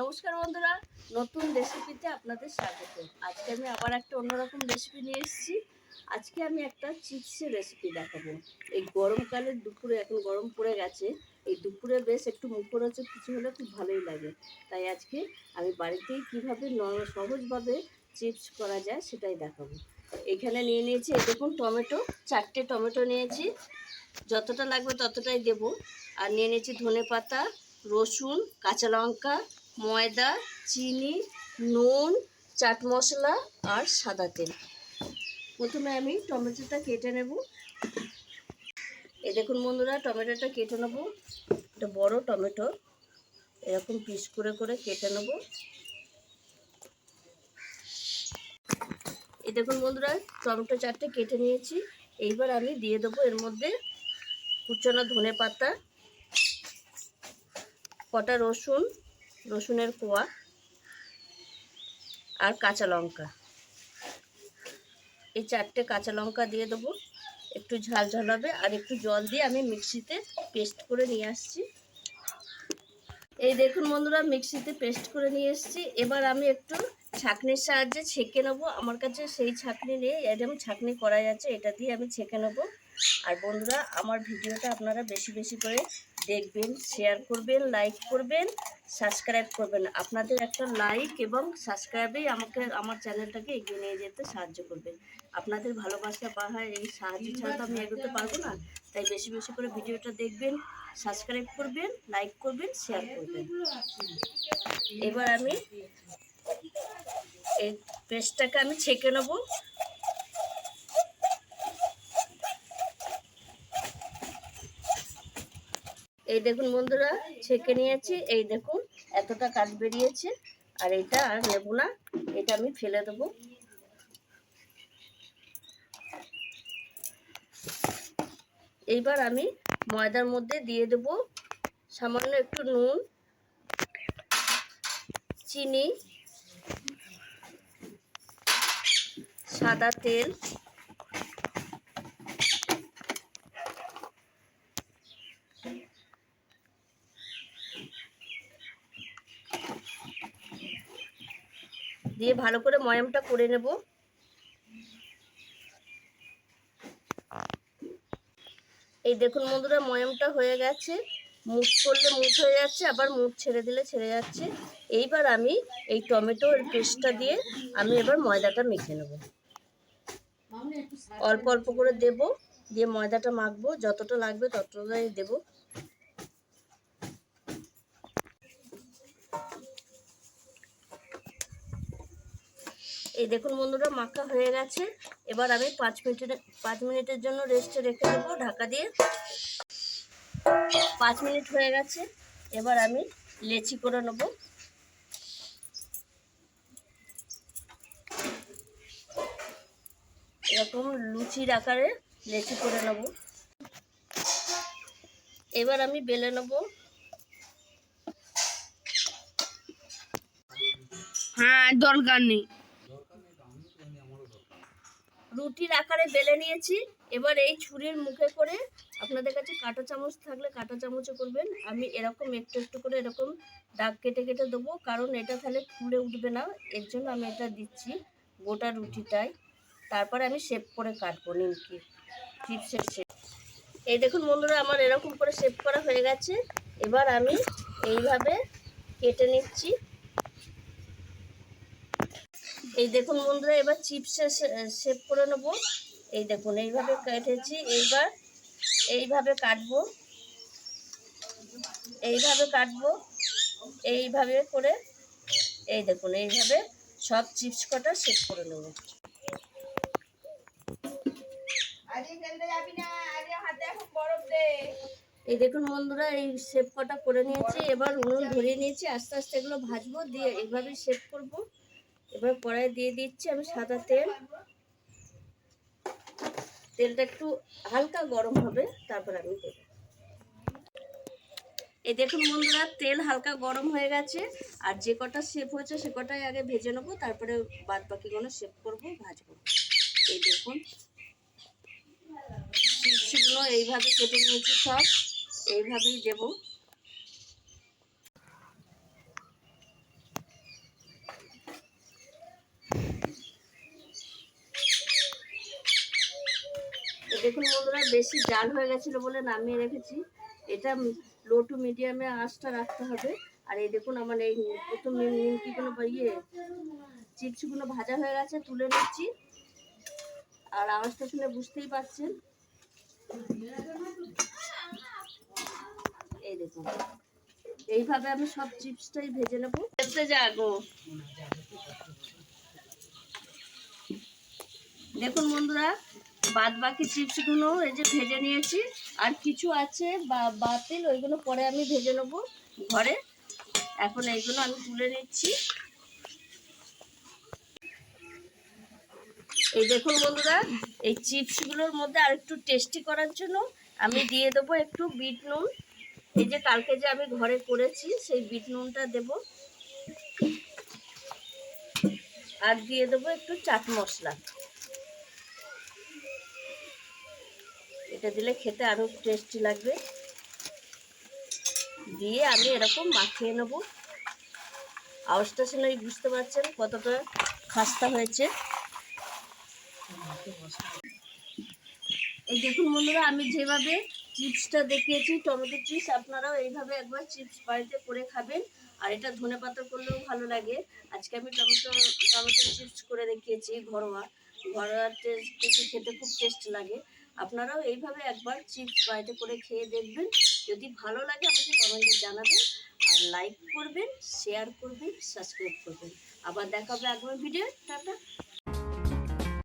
নমস্কার বন্ধুরা, নতুন রেসিপিতে আপনাদের স্বাগত। আজকে আমি আবার একটা অন্যরকম রেসিপি নিয়ে এসেছি। আজকে আমি একটা চিপসের রেসিপি দেখাবো। এই গরমকালের দুপুরে, এখন গরম পড়ে গেছে, এই দুপুরে বেশ একটু মুখরোচক কিছু হলে খুব ভালোই লাগে। তাই আজকে আমি বাড়িতেই কীভাবে সহজভাবে চিপস করা যায় সেটাই দেখাবো। এখানে নিয়ে নিয়েছি দেখুন, টমেটো, চারটে টমেটো নিয়েছি। যতটা লাগবে ততটাই দেব। আর নিয়ে নিয়েছি ধনে পাতা রসুন, কাঁচা লঙ্কা ময়দা, চিনি, নুন, চাট মশলা আর সাদা তেল। প্রথমে আমি টমেটোটা কেটে নেব। এই দেখুন বন্ধুরা, টমেটোটা কেটে নেব। এটা বড় টমেটো, এরকম পিস করে করে কেটে নেব। এই দেখুন বন্ধুরা, টমেটো চারটে কেটে নিয়েছি। এইবার আমি দিয়ে দেবো এর মধ্যে কুচনো ধনে পাতা কটা রসুন রসুনের কোয়া আর কাঁচা লঙ্কা। এই চারটে কাঁচা লঙ্কা দিয়ে দেবো। একটু ঝাল ঝাল হবে আর একটু জল দিয়ে আমি মিক্সিতে পেস্ট করে নিয়ে আসছি। এই দেখুন বন্ধুরা, মিক্সিতে পেস্ট করে নিয়ে এসেছি। এবার আমি একটু ছাঁকনির সাহায্যে ছেঁকে নেব। আমার কাছে সেই ছাঁকনি নেই এরকম ছাঁকনি করা যাচ্ছে এটা দিয়ে আমি ছেঁকে নেব। আর বন্ধুরা, আমার ভিডিওটা আপনারা বেশি বেশি করে দেখবেন শেয়ার করবেন লাইক করবেন সাবস্ক্রাইব করবেন। আপনাদের একটা লাইক এবং সাবস্ক্রাইবেই আমাকে, আমার চ্যানেলটাকে এগিয়ে নিয়ে যেতে সাহায্য করবে। আপনাদের ভালোবাসা বা এই সাহায্য ছাড়া তো আমি এগোতে পারব না। তাই বেশি বেশি করে ভিডিওটা দেখবেন সাবস্ক্রাইব করবেন লাইক করবেন শেয়ার করবেন। এবার আমি এই পেস্টটাকে আমি ছেঁকে নেব। এই দেখুন বন্ধুরা, ছেঁকে নিয়েছি। এই দেখুন, এতটা কাজ বেরিয়েছে। আর এটা আর নেব না, এটা আমি ফেলে দেবো। এইবার আমি ময়দার মধ্যে দিয়ে দেব সামান্য একটু নুন, চিনি, সাদা তেল দিয়ে ভালো করে ময়ামটা করে নেব। এই দেখুন বন্ধুরা, ময়ামটা হয়ে গেছে। মুখ করলে মুখ হয়ে যাচ্ছে, আবার মুখ ছেড়ে দিলে ছেড়ে যাচ্ছে। এইবার আমি এই টমেটোর পেস্টটা দিয়ে আমি এবার ময়দাটা মেখে নেব। অল্প অল্প করে দেব, দিয়ে ময়দাটা মাখবো, যতটা লাগবে ততটাই দেবো। এই দেখুন বন্ধুরা, মাখা হয়ে গেছে। এবার আমি পাঁচ মিনিটের পাঁচ মিনিটের জন্য রেস্টে রেখে দেবো ঢাকা দিয়ে। পাঁচ মিনিট হয়ে গেছে, এবার আমি লেচি করে নেব। এরকম লুচির আকারে লেচি করে নেব। এবার আমি বেলে নেব। হ্যাঁ দরকার নেই। রুটির আকারে বেলে নিয়েছি। এবার এই ছুরির মুখে করে আপনাদের কাছে কাঁটা চামচ থাকলে কাঁটা চামচে করবেন। আমি এরকম একটু একটু করে এরকম দাগ কেটে কেটে দেবো, কারণ এটা তাহলে ফুলে উঠবে না। এর জন্য আমি এটা দিচ্ছি গোটা রুটিটাই তারপরে আমি শেপ করে কাটবো নিমকি, চিপসের শেপ এই দেখুন বন্ধুরা, আমার এরকম করে শেপ করা হয়ে গেছে। এবার আমি এইভাবে কেটে নিচ্ছি। এই দেখুন বন্ধুরা, এবার চিপসে শেপ করে নেব। এই দেখুন, এইভাবে কেটেছি, এইবার এইভাবে কাটবো। এইভাবে কাটবো, এইভাবে করে, এই দেখুন, এইভাবে সব চিপস কটা শেপ করে নেব। এই দেখুন বন্ধুরা, এই শেপ কটা করে নিয়েছি, এবার উনুন ধরিয়ে নিয়েছি, আস্তে আস্তে এগুলো ভাজবো, দিয়ে এইভাবে শেপ করব। এবার কড়াই দিয়ে দিচ্ছি আমি সাদা তেল। তেলটা একটু হালকা গরম হবে, তারপর আমি দেবো। এই দেখুন বন্ধুরা, তেল হালকা গরম হয়ে গেছে, আর যে কটা শেপ হয়েছে সে কটাই আগে ভেজে নেব, তারপরে বাদ বাকিগুলো শেপ করব, ভাজবো। এই দেখুন চিপসগুলো এইভাবে কেটে নিয়েছি সব, এইভাবেই দেবো। দেখুন বন্ধুরা, বেশি জাল হয়ে গেছিল বলে নামিয়ে রেখেছি। এটা লো টু মিডিয়ামে আঁচটা রাখতে হবে। আর এই দেখুন আমার এই প্রথম নিম- নিমকিগুলো ইয়ে চিপসগুলো ভাজা হয়ে গেছে, তুলে নিচ্ছি। আর আওয়াজটা শুনে বুঝতেই পারছেন এই দেখুন, এইভাবে আমি সব চিপসটাই ভেজে নেব। খেতে যাব। দেখুন বন্ধুরা বাদ বাকি চিপসগুলো এই যে ভেজে নিয়েছি। আর কিছু আছে বা বাতিল, ওইগুলো পরে আমি ভেজে নেব ঘরে। এখন এইগুলো আমি তুলে নিচ্ছি। এই দেখুন বন্ধুরা, এই চিপসগুলোর মধ্যে আর একটু টেস্টি করার জন্য আমি দিয়ে দেবো একটু বিট নুন। এই যে কালকে যে আমি ঘরে করেছি, সেই বিট নুনটা দেব। আর দিয়ে দেবো একটু চাট মশলা। এটা দিলে খেতে আরও টেস্টি লাগবে। দিয়ে আমি এরকম মাখিয়ে নেব। আওয়াজটা শুনেই বুঝতে পারছেন কতটা খাস্তা হয়েছে। এই দেখুন বন্ধুরা, আমি যেভাবে চিপসটা দেখিয়েছি, টমেটো চিপস, আপনারাও এইভাবে একবার চিপস বাড়িতে করে খাবেন। আর এটা ধনে পাতা করলেও ভালো লাগে। আজকে আমি টমেটো টমেটো চিপস করে দেখিয়েছি ঘরোয়া। ঘরোয়া টেস্ট খেতে খুব টেস্ট লাগে। আপনারাও এইভাবে একবার চিপস বাড়িতে করে খেয়ে দেখবেন। যদি ভালো লাগে আমাকে কমেন্টে জানাবেন আর লাইক করবেন শেয়ার করবেন সাবস্ক্রাইব করবেন। আবার দেখাবে আগামী ভিডিও টাটা।